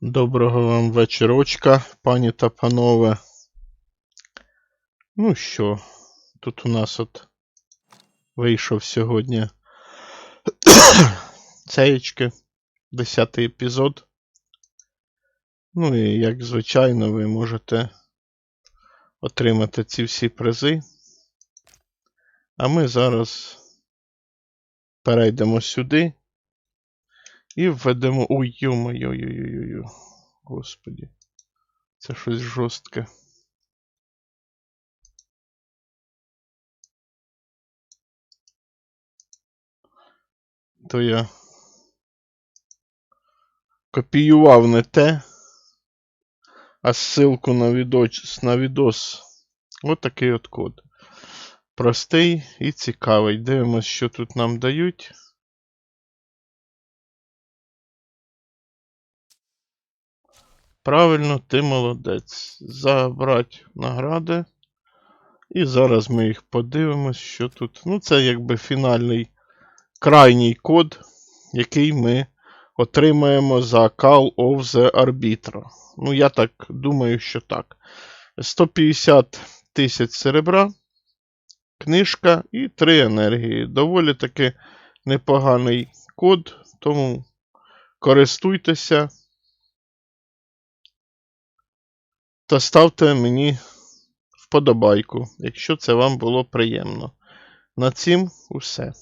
Доброго вам вечірочка, пані та панове. Ну що, тут у нас от вийшов сьогодні цеєчки, 10 епізод. Ну і як звичайно, ви можете отримати ці всі призи. А ми зараз перейдемо сюди і введемо. Ой, йо-моє-ой-ой-ой. Господі. Це щось жорстке. То я копіював не те, а ссылку на відос, на відос. От такий от код. Простий і цікавий. Дивимось, що тут нам дають. Правильно, ти молодець. Забрати награди. І зараз ми їх подивимось, що тут. Ну, це якби фінальний крайній код, який ми отримаємо за Call of the Arbitra. Ну, я так думаю, що так. 150 тисяч серебра, книжка і 3 енергії. Доволі таки непоганий код, тому користуйтеся. Та ставте мені вподобайку, якщо це вам було приємно. На цім усе.